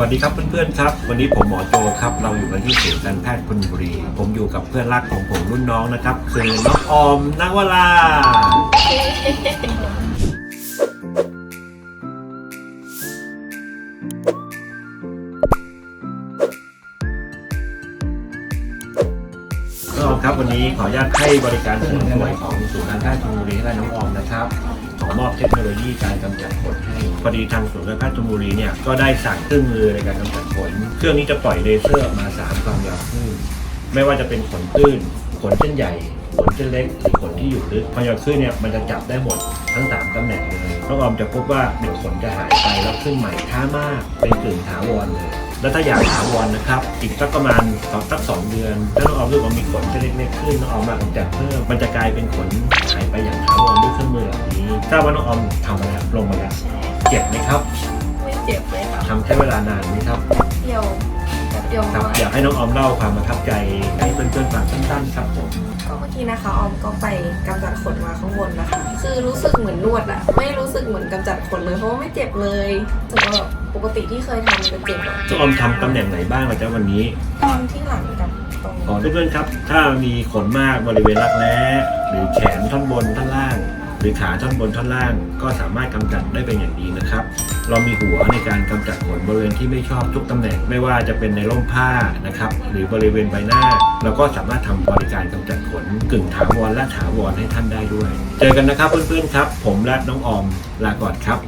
วัสดีครับเพื่อนๆครับ วันนี้ผมหมอโจครับ เราอยู่กันที่ศูนย์การแพทย์พนบุรี ผมอยู่กับเพื่อนรักของผมรุ่นน้องนะครับ คือน้องออมนวราน้องออมครับวันนี้ขออนุญาตให้บริการเสริมสวยของศูนย์การแพทย์พนบุรีให้น้องออมนะครับขอมอบเทคโนโลยีการกำจัดขน พอดีทางศูนการแพทย์ธนบุรีเนี่ยก็ได้สั่งเครื่องมือในการกำจัดขน เครื่องนี้จะปล่อยเลเซอร์ออกมาสามความยาวคลื่นไม่ว่าจะเป็นขนตื้นขนเส้นใหญ่ขนเส้นเล็กหรือขนที่อยู่ลึกความยาวคลื่นเนี่ยมันจะจับได้หมดทั้งสามตำแหน่งเลยน้องออมจะพบว่าหนึ่งขนจะหายไปแล้วขึ้นใหม่ช้ามากเป็นกึ่งถาวรเลย แล้วถ้าอยากถาวรนะครับ อีกสักประมาณสองสักสองเดือนถ้าน้องออมรู้ว่ามีขนเส้นเล็กๆขึ้นน้องออมมากำจัดเพิ่มมันจะกลายเป็นขนหายไปอย่างถาวรด้วยเครื่องมือเหล่านี้ทราบว่าน้องออมทำมาแล้วลงมาแล้ว เจ็บไหมครับไม่เจ็บเลยค่ะทำใช้เวลานานไหมครับเดียวแบบเดียวครับมากอยากให้น้องออมเล่าความประทับใจให้เพื่อนๆฟังสั้นๆครับผมก็เมื่อกี้นะคะออมก็ไปกำจัดขนมาข้างบนนะคะ คือรู้สึกเหมือนนวดอะไม่รู้สึกเหมือนกำจัดขนเลยเพราะว่าไม่เจ็บเลยแต่ว่าแบบปกติที่เคยทำจะเจ็บอะน้องออมทำตำแหน่งไหนบ้างล่ะจ๊ะวันนี้ตอนที่หลังกับตรงขอเพื่อนๆครับ ถ้ามีขนมากบริเวณรักแร้หรือแขนท่อนบนท่อนล่าง หรือขาท่อนบนท่อนล่างก็สามารถกำจัดได้เป็นอย่างดีนะครับ เรามีหัวในการกำจัดขนบริเวณที่ไม่ชอบทุกตำแหน่ง ไม่ว่าจะเป็นในร่มผ้านะครับหรือบริเวณใบหน้า เราก็สามารถทำบริการกำจัดขนกึ่งถาวรและถาวรให้ท่านได้ด้วย เจอกันนะครับเพื่อนๆครับ ผมและน้องออมลาก่อนครับ